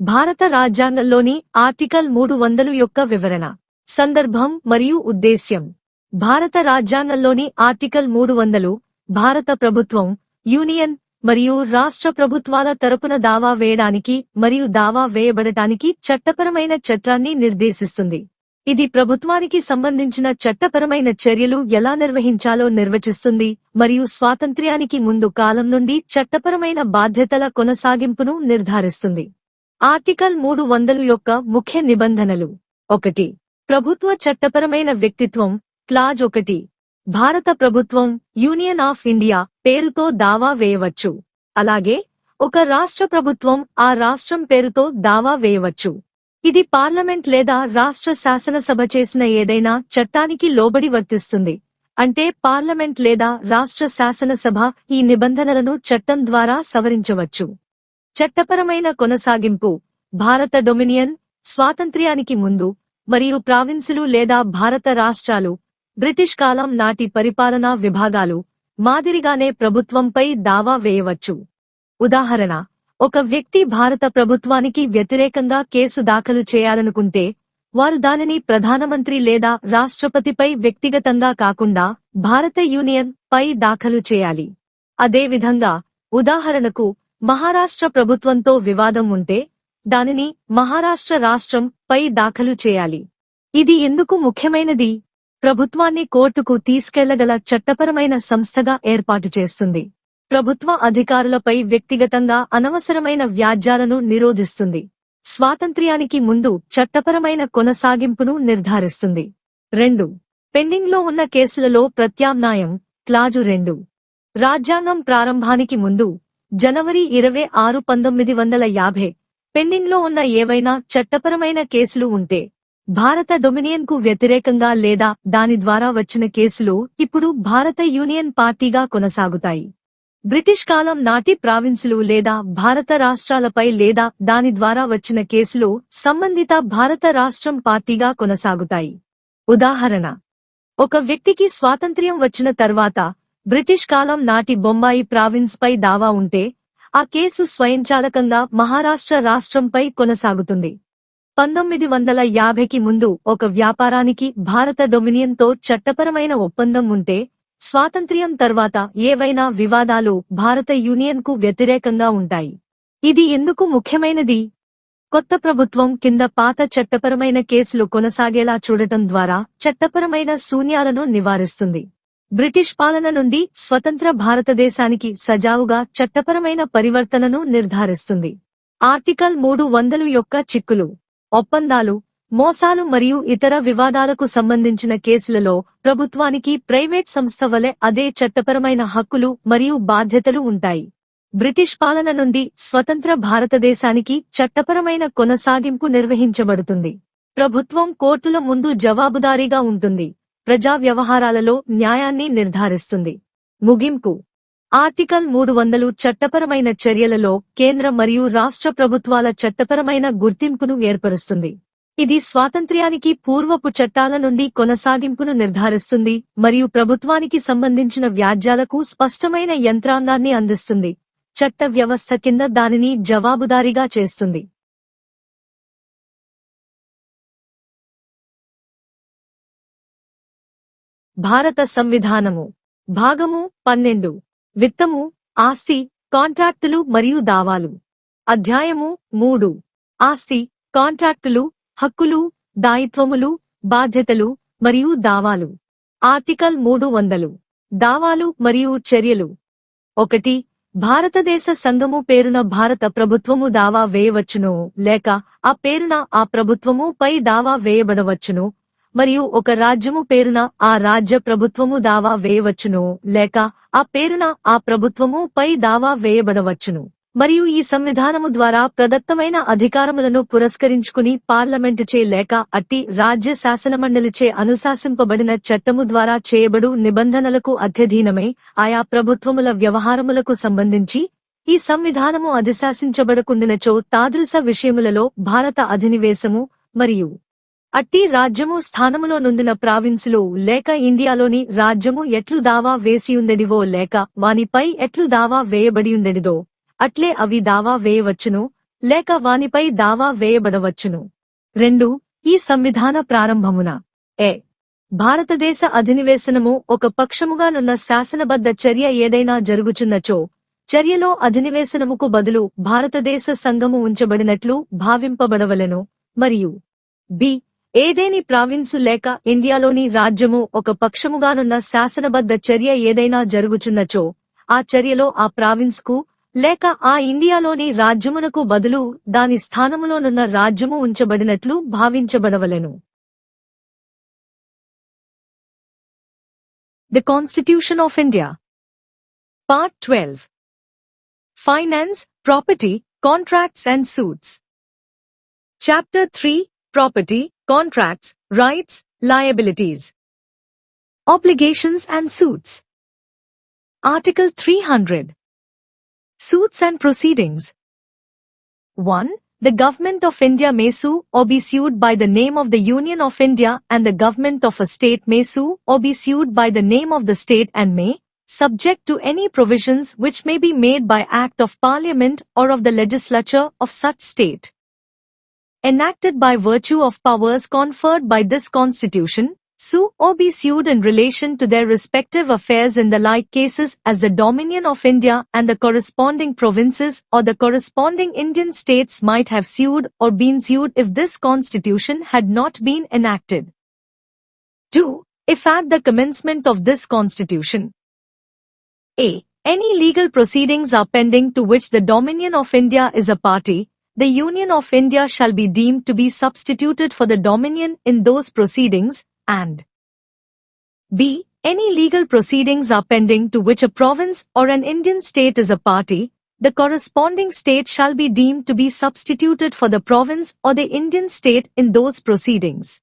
భారత రాజ్యాంగంలోని ఆర్టికల్ మూడు వందలు యొక్క వివరణ సందర్భం మరియు ఉద్దేశ్యం. భారత రాజ్యాంగంలోని ఆర్టికల్ మూడు వందలు భారత ప్రభుత్వం యూనియన్ మరియు రాష్ట్ర ప్రభుత్వాల తరపున దావా వేయడానికి మరియు దావా వేయబడటానికి చట్టపరమైన చట్టాన్ని నిర్దేశిస్తుంది. ఇది ప్రభుత్వానికి సంబంధించిన చట్టపరమైన చర్యలు ఎలా నిర్వహించాలో నిర్వచిస్తుంది మరియు స్వాతంత్ర్యానికి ముందు కాలం నుండి చట్టపరమైన బాధ్యతల కొనసాగింపును నిర్ధారిస్తుంది. ఆర్టికల్ మూడు వందలు యొక్క ముఖ్య నిబంధనలు. ఒకటి. ప్రభుత్వ చట్టపరమైన వ్యక్తిత్వం. క్లాజ్ ఒకటి. భారత ప్రభుత్వం యూనియన్ ఆఫ్ ఇండియా పేరుతో దావా వేయవచ్చు. అలాగే ఒక రాష్ట్ర ప్రభుత్వం ఆ రాష్ట్రం పేరుతో దావా వేయవచ్చు. ఇది పార్లమెంట్ లేదా రాష్ట్ర శాసనసభ చేసిన ఏదైనా చట్టానికి లోబడి వర్తిస్తుంది. అంటే పార్లమెంట్ లేదా రాష్ట్ర శాసనసభ ఈ నిబంధనలను చట్టం ద్వారా సవరించవచ్చు. చట్టపరమైన కొనసాగింపు భారత డొమినియన్ స్వాతంత్ర్యానికి ముందు మరియు ప్రావిన్సులు లేదా భారత రాష్ట్రాలు బ్రిటిష్ కాలం నాటి పరిపాలనా విభాగాలు మాదిరిగానే ప్రభుత్వంపై దావా వేయవచ్చు. ఉదాహరణ ఒక వ్యక్తి భారత ప్రభుత్వానికి వ్యతిరేకంగా కేసు దాఖలు చేయాలనుకుంటే వారు దానిని ప్రధానమంత్రి లేదా రాష్ట్రపతిపై వ్యక్తిగతంగా కాకుండా భారత యూనియన్ పై దాఖలు చేయాలి. అదేవిధంగా ఉదాహరణకు మహారాష్ట్ర ప్రభుత్వంతో వివాదం ఉంటే దానిని మహారాష్ట్ర రాష్ట్రం పై దాఖలు చేయాలి. ఇది ఎందుకు ముఖ్యమైనది? ప్రభుత్వాన్ని కోర్టుకు తీసుకెళ్ళగల చట్టపరమైన సంస్థగా ఏర్పాటు చేస్తుంది. ప్రభుత్వ అధికారులపై వ్యక్తిగతంగా అనవసరమైన వ్యాజ్యాలను నిరోధిస్తుంది. స్వాతంత్ర్యానికి ముందు చట్టపరమైన కొనసాగింపును నిర్ధారిస్తుంది. రెండు. పెండింగ్లో ఉన్న కేసులలో ప్రత్యామ్నాయం క్లాజు రెండు. రాజ్యాంగం ప్రారంభానికి ముందు జనవరి ఇరవై ఆరు పంతొమ్మిది వందల యాభై. పెండింగ్లో ఉన్న ఏవైనా చట్టపరమైన కేసులు ఉంటే భారత డొమినియన్కు వ్యతిరేకంగా లేదా దాని ద్వారా వచ్చిన కేసులు ఇప్పుడు భారత యూనియన్ పార్టీగా కొనసాగుతాయి. బ్రిటిష్ కాలం నాటి ప్రావిన్సులు లేదా భారత రాష్ట్రాలపై లేదా దాని ద్వారా వచ్చిన కేసులు సంబంధిత భారత రాష్ట్రం పార్టీగా కొనసాగుతాయి. ఉదాహరణ ఒక వ్యక్తికి స్వాతంత్ర్యం వచ్చిన తర్వాత బ్రిటిష్ కాలం నాటి బొంబాయి ప్రావిన్స్ పై దావా ఉంటే ఆ కేసు స్వయంచాలకంగా మహారాష్ట్ర రాష్ట్రంపై కొనసాగుతుంది. పంతొమ్మిది వందల యాభైకి ముందు ఒక వ్యాపారానికి భారత డొమినియన్తో చట్టపరమైన ఒప్పందం ఉంటే స్వాతంత్ర్యం తర్వాత ఏవైనా వివాదాలు భారత యూనియన్కు వ్యతిరేకంగా ఉంటాయి. ఇది ఎందుకు ముఖ్యమైనది? కొత్త ప్రభుత్వం కింద పాత చట్టపరమైన కేసులు కొనసాగేలా చూడటం ద్వారా చట్టపరమైన శూన్యాలను నివారిస్తుంది. బ్రిటిష్ పాలన నుండి స్వతంత్ర భారతదేశానికి సజావుగా చట్టపరమైన పరివర్తనను నిర్ధారిస్తుంది. ఆర్టికల్ మూడు వందలు యొక్క చిక్కులు ఒప్పందాలు మోసాలు మరియు ఇతర వివాదాలకు సంబంధించిన కేసులలో ప్రభుత్వానికి ప్రైవేట్ సంస్థ వలె అదే చట్టపరమైన హక్కులు మరియు బాధ్యతలు ఉంటాయి. బ్రిటిష్ పాలన నుండి స్వతంత్ర భారతదేశానికి చట్టపరమైన కొనసాగింపు నిర్వహించబడుతుంది. ప్రభుత్వం కోర్టుల ముందు జవాబుదారీగా ఉంటుంది. ప్రజా వ్యవహారాలలో న్యాయాన్ని నిర్ధారిస్తుంది. ముగింపు. ఆర్టికల్ మూడు వందలు చట్టపరమైన చర్యలలో కేంద్ర మరియు రాష్ట్ర ప్రభుత్వాల చట్టపరమైన గుర్తింపును ఏర్పరుస్తుంది. ఇది స్వాతంత్ర్యానికి పూర్వపు చట్టాల నుండి కొనసాగింపును నిర్ధారిస్తుంది మరియు ప్రభుత్వానికి సంబంధించిన వ్యాజ్యాలకు స్పష్టమైన యంత్రాంగాన్ని అందిస్తుంది. చట్ట వ్యవస్థ కింద దానిని జవాబుదారీగా చేస్తుంది. భారత సంవిధానము. భాగము పన్నెండు. విత్తము ఆస్తి కాంట్రాక్టులు మరియు దావాలు. అధ్యాయము మూడు. ఆస్తి కాంట్రాక్టులు హక్కులు దాయిత్వములు బాధ్యతలు మరియు దావాలు. ఆర్టికల్ మూడు వందలు. దావాలు మరియు చర్యలు. ఒకటి భారతదేశ సంఘము పేరున భారత ప్రభుత్వము దావా వేయవచ్చును లేక ఆ పేరున ఆ ప్రభుత్వము పై దావా వేయబడవచ్చును మరియు ఒక రాజ్యము పేరున ఆ రాజ్య ప్రభుత్వము దావా వేయవచ్చును లేక ఆ పేరున ఆ ప్రభుత్వము పై దావా వేయబడవచ్చును. మరియు ఈ సంవిధానము ద్వారా ప్రదత్తమైన అధికారములను పురస్కరించుకుని పార్లమెంటుచే లేక అట్టి రాజ్య శాసనమండలిచే అనుశాసింపబడిన చట్టము ద్వారా చేయబడు నిబంధనలకు అధ్యధీనమై ఆయా ప్రభుత్వముల వ్యవహారములకు సంబంధించి ఈ సంవిధానము అధిశాసించబడకుండినచో తాదృశ విషయములలో భారత అధినివేశము మరియు అట్టి రాజ్యము స్థానములో నుండిన ప్రావిన్సులు లేక ఇండియాలోని రాజ్యము ఎట్లు దావా వేసియుండెడివో లేక వానిపై ఎట్లు దావా వేయబడియుండెడిదో అట్లే అవి దావా వేయవచ్చును లేక వానిపై దావా వేయబడవచ్చును. రెండు ఈ సంవిధాన ప్రారంభమున. ఏ. భారతదేశ అధినివేశనము ఒక పక్షముగానున్న శాసనబద్ధ చర్య ఏదైనా జరుగుచున్నచో చర్యలో అధినివేశనముకు బదులు భారతదేశ సంఘము ఉంచబడినట్లు భావింపబడవలెను మరియు బి. ఏదేని ప్రావిన్సు లేక ఇండియాలోని రాజ్యము ఒక పక్షముగానున్న శాసనబద్ధ చర్య ఏదైనా జరుగుచున్నచో ఆ చర్యలో ఆ ప్రావిన్స్కు లేక ఆ ఇండియాలోని రాజ్యమునకు బదులు దాని స్థానములోనున్న రాజ్యము ఉంచబడినట్లు భావించబడవలెను. The constitution of India part twelve finance property contracts and suits chapter three property contracts, rights, liabilities, obligations and suits. Article 300 Suits and Proceedings 1. The Government of India may sue or be sued by the name of the Union of India and the Government of a state may sue or be sued by the name of the state and may, subject to any provisions which may be made by Act of Parliament or of the Legislature of such state. Enacted by virtue of powers conferred by this Constitution, sue or be sued in relation to their respective affairs in the like cases as the Dominion of India and the corresponding provinces or the corresponding Indian states might have sued or been sued if this Constitution had not been enacted. 2. If at the commencement of this Constitution, a. Any legal proceedings are pending to which the Dominion of India is a party, the Union of India shall be deemed to be substituted for the Dominion in those proceedings, and b. Any legal proceedings are pending to which a province or an Indian state is a party, the corresponding state shall be deemed to be substituted for the province or the Indian state in those proceedings.